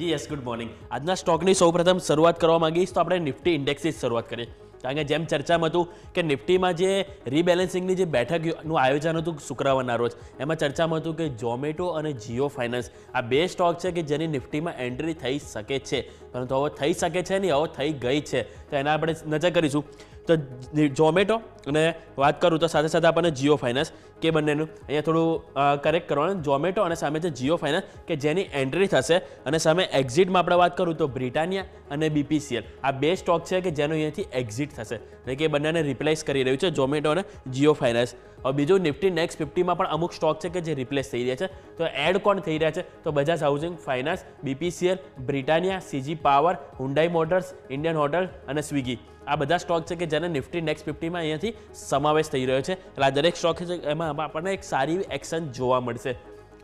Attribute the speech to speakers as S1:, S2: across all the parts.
S1: જી yes good morning આજના સ્ટોકની સૌપ્રથમ શરૂઆત કરવા માંગીશ તો આપણે નિફ્ટી ઇન્ડેક્સથી શરૂઆત કરીએ. કારણ કે જેમ ચર્ચામાં હતું કે નિફ્ટીમાં જે રીબેલેન્સિંગની જે બેઠકનું આયોજન હતું શુક્રવારના રોજ, એમાં ચર્ચામાં હતું કે ઝોમેટો અને જીઓ ફાઇનાન્સ આ બે સ્ટોક છે કે જેની નિફ્ટીમાં એન્ટ્રી થઈ શકે છે. પરંતુ હવે થઈ શકે છે નહીં, હવે થઈ ગઈ છે. તો એના આપણે નજર કરીશું. તો ઝોમેટો અને વાત કરું તો સાથે સાથે આપણને જીઓ ફાઇનાન્સ કે બંનેનું. અહીંયા થોડું કરેક્ટ કરવાનું. ઝોમેટો અને સામે છે જીઓ ફાઇનાન્સ કે જેની એન્ટ્રી થશે અને સામે એક્ઝિટમાં આપણે વાત કરું તો બ્રિટાનિયા અને બીપીસીએલ. આ બે સ્ટોક છે કે જેનું અહીંયાથી એક્ઝિટ થશે. એટલે કે બંનેને રિપ્લેસ કરી રહ્યું છે ઝોમેટો અને જીઓ ફાઇનાન્સ. બીજું નિફ્ટી નેક્સ્ટ ફિફ્ટીમાં પણ અમુક સ્ટોક છે કે જે રિપ્લેસ થઈ રહ્યા છે. તો એડ કોણ થઈ રહ્યા છે? તો Bajaj housing finance, BPCL, Britannia, CG power Hyundai motors, Indian hotel અને સ્વિગી. આ બધા સ્ટોક છે કે જેને નિફ્ટી નેક્સ્ટ ફિફ્ટીમાં અહીંયાથી સમાવેશ થઈ રહ્યો છે. એટલે આ દરેક સ્ટોક છે, એમાં આપણને એક સારી એક્શન જોવા મળશે.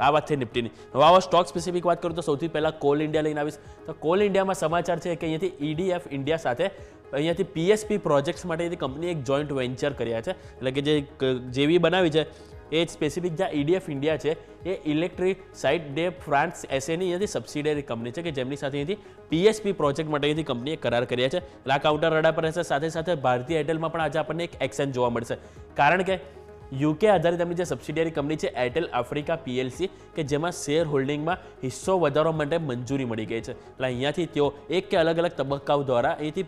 S1: આ વાત છે નિફ્ટીની હવે આવા સ્ટોક સ્પેસિફિક વાત કરું તો સૌથી પહેલાં કોલ ઇન્ડિયા લઈને આવીશ. તો કોલ ઇન્ડિયામાં સમાચાર છે કે અહીંયાથી ઈડીએફ ઇન્ડિયા સાથે અહીંયાથી પીએસપી પ્રોજેક્ટ્સ માટે અહીંથી કંપની એક જોઈન્ટ વેન્ચર કર્યા છે. એટલે કે જે જેવી બનાવી છે, એ જ સ્પેસિફિક જ્યાં ઈડીએફ ઇન્ડિયા છે, એ ઇલેક્ટ્રિક સાઇટ ડે ફ્રાન્સ એસએની અહીંયાથી સબસિડરી કંપની છે, કે જેમની સાથે અહીંયાથી પીએસપી પ્રોજેક્ટ માટે અહીંથી કંપનીએ કરાર કર્યા છે. એટલે આ કાઉન્ટર રડા પર રહેશે સાથે સાથે ભારતીય એરટેલમાં પણ આજે આપણને એક એક્શન જોવા મળશે. કારણ કે યુકે આધારિત એમની જે સબસિડિયરી કંપની છે એરટેલ આફ્રિકા પીએલસી કે જેમાં શેર હોલ્ડિંગમાં હિસ્સો વધારવા માટે મંજૂરી મળી ગઈ છે. એટલે અહીંયાથી તેઓ એક કે અલગ અલગ તબક્કાઓ દ્વારા અહીંથી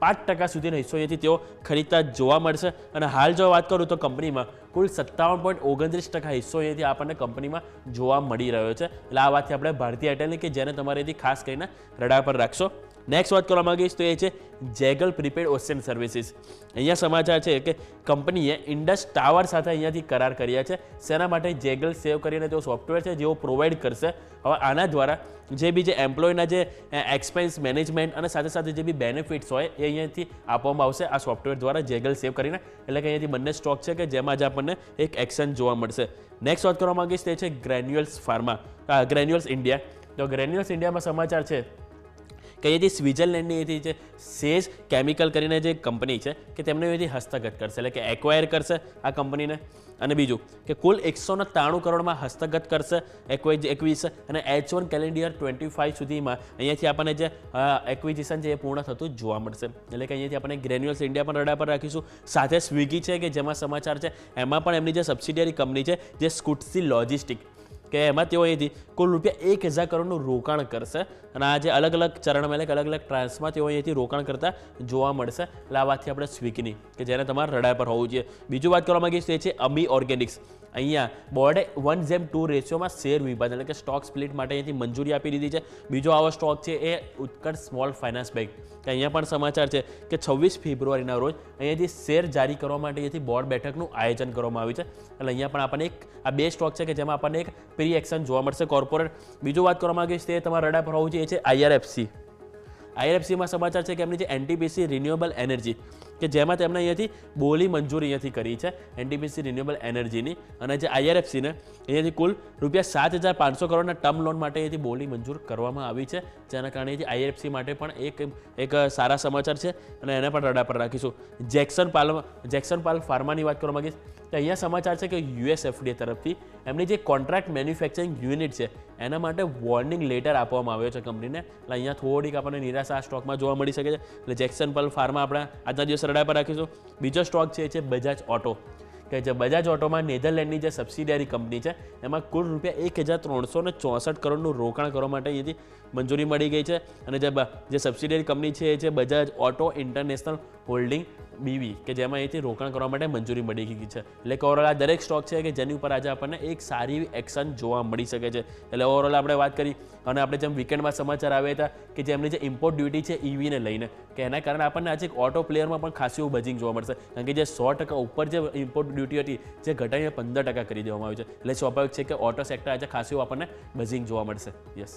S1: પાંચ ટકા સુધીનો હિસ્સો અહીંયાથી તેઓ ખરીદતા જોવા મળશે. અને હાલ જો વાત કરું તો કંપનીમાં કુલ સત્તાવન પોઈન્ટ ઓગણત્રીસ ટકા હિસ્સો અહીંયાથી આપણને કંપનીમાં જોવા મળી રહ્યો છે. એટલે આ વાતથી આપણે ભારતીય એરટેલની કે જેને તમારે ખાસ કરીને રડાર પર રાખશો. નેક્સ્ટ વાત કરવા માંગીશ તો એ છે જેગલ પ્રીપેડ ઓશિયન સર્વિસીસ અહીંયા સમાચાર છે કે કંપનીએ ઇન્ડસ ટાવર સાથે અહીંયાથી કરાર કર્યા છે. શેના માટે જેગલ સેવ કરીને તેઓ સોફ્ટવેર છે જેઓ પ્રોવાઈડ કરશે. હવે આના દ્વારા જે બી જે એમ્પ્લોયના જે એક્સપેન્સ મેનેજમેન્ટ અને સાથે સાથે જે બી બેનિફિટ્સ હોય એ અહીંયાથી આપવામાં આવશે. આ સોફ્ટવેર દ્વારા જેગલ સેવ કરીને. એટલે કે અહીંયાથી બંને સ્ટોક છે કે જેમાં જ આપણને એક એક્શન જોવા મળશે. નેક્સ્ટ વાત કરવા માંગીશ તે છે ગ્રેન્યુઅલ્સ ફાર્મા ગ્રેન્યુઅલ્સ ઇન્ડિયા તો ગ્રેન્યુઅલ્સ ઇન્ડિયામાં સમાચાર છે કે જે સ્વિટ્ઝરલેન્ડની અહીંથી જે સેઝ કેમિકલ કરીને જે કંપની છે, કે તેમને અહીંથી હસ્તગત કરશે. એટલે કે એક્વાયર કરશે આ કંપનીને. અને બીજું, કે કુલ એકસો ત્રાણું કરોડમાં હસ્તગત કરશે એકવાઇઝ એકવીસ અને H one calendar year twenty five સુધીમાં અહીંયાથી આપણને જે એક્વિઝિશન છે એ પૂર્ણ થતું જોવા મળશે. એટલે કે અહીંયાથી આપણે ગ્રેન્યુઅલ્સ ઇન્ડિયા પણ રડા પર રાખીશું. સાથે સ્વિગી છે કે જેમાં સમાચાર છે, એમાં પણ એમની જે સબસિડિયરી કંપની છે, જે સ્કૂટસી લોજિસ્ટિક કે એમાં તેઓ અહીંથી કુલ રૂપિયા એક હજાર કરોડનું રોકાણ કરશે અને આ જે અલગ અલગ ચરણમાં એટલે અલગ અલગ ટ્રાન્સમાં તેઓ અહીંથી રોકાણ કરતા જોવા મળશે. એટલે આ વાતથી આપણે સ્વીકની કે જેને તમારે રડાય પર હોવું જોઈએ. બીજું વાત કરવા માગીશ તે છે અમી ઓર્ગેનિક્સ. અહીંયા બોર્ડે વન જેમ ટુ રેશિયોમાં શેર વિભાજન, એટલે કે સ્ટોક સ્પ્લિટ માટે અહીંયાથી મંજૂરી આપી દીધી છે. બીજો આવો સ્ટોક છે એ ઉત્કર્ષ સ્મોલ ફાઇનાન્સ બેંક કે અહીંયા પણ સમાચાર છે કે છવ્વીસ ફેબ્રુઆરીના રોજ અહીંયાથી શેર જારી કરવા માટે અહીંયાથી બોર્ડ બેઠકનું આયોજન કરવામાં આવ્યું છે. એટલે અહીંયા પણ આપણને એક, આ બે સ્ટોક છે કે જેમાં આપણને એક પ્રી એક્શન જોવા મળશે કોર્પોરેટ બીજું વાત કરવામાં માંગીશ તે તમારા રડા પર હોવું જોઈએ, એ છે આઈઆરએફસી આઈઆરએફસીમાં સમાચાર છે કે એમની જે એનટીપીસી રિન્યુએબલ એનર્જી કે જેમાં તેમણે અહીંયાથી બોલી મંજૂરી અહીંયાથી કરી છે એનટીપીસી રિન્યુએબલ એનર્જીની. અને જે આઈઆરએફસીને અહીંયાથી કુલ રૂપિયા સાત હજાર પાંચસો કરોડના ટર્મ લોન માટે અહીંયાથી બોલી મંજૂર કરવામાં આવી છે. જેના કારણે અહીંથી આઈઆરએફસી માટે પણ એક એક સારા સમાચાર છે. અને એને પણ રડા પર રાખીશું. જેક્સન પાલ જેક્સન પાલ ફાર્માની વાત કરવા માગીશ તો અહીંયા સમાચાર છે કે યુએસએફડીએ તરફથી એમની જે કોન્ટ્રાક્ટ મેન્યુફેક્ચરિંગ યુનિટ છે, એના માટે વોર્નિંગ લેટર આપવામાં આવ્યો છે કંપનીને. એટલે અહીંયા થોડીક આપણને નિરાશા સ્ટોકમાં જોવા મળી શકે છે. એટલે જેક્સન પલ ફાર્મા આપણા આજના દિવસ રડા પર રાખીશું. બીજો સ્ટોક છે એ છે બજાજ ઓટો કે જે બજાજ ઓટોમાં નેધરલેન્ડની જે સબસિડિયરી કંપની છે, એમાં કુલ રૂપિયા એક હજાર ત્રણસો ને ચોસઠ કરોડનું રોકાણ કરવા માટે અહીંથી મંજૂરી મળી ગઈ છે. અને જે જે સબસિડિયરી કંપની છે, એ છે Bajaj auto international holding BV, કે જેમાં અહીંથી રોકાણ કરવા માટે મંજૂરી મળી ગઈ છે. એટલે કે ઓવરઓલ આ દરેક સ્ટોક છે કે જેની ઉપર આજે આપણને એક સારી એવી એક્શન જોવા મળી શકે છે. એટલે ઓવરઓલ આપણે વાત કરી, અને આપણે જેમ વીકેન્ડમાં સમાચાર આવ્યા હતા કે જે એમની જે ઇમ્પોર્ટ ડ્યુટી છે ઈવીને લઈને, કે એના કારણે આપણને આજે એક ઓટો પ્લેયરમાં પણ ખાસી એવું બજિંગ જોવા મળશે. કારણ કે જે સો ટકા ઉપર જે ઇમ્પોર્ટ ડ્યુટી હતી, જે ઘટાડીને પંદર ટકા કરી દેવામાં આવી છે. એટલે સ્વાભાવિક છે કે ઓટો સેક્ટર આજે ખાસી એવું આપણને બઝિંગ જોવા મળશે. યસ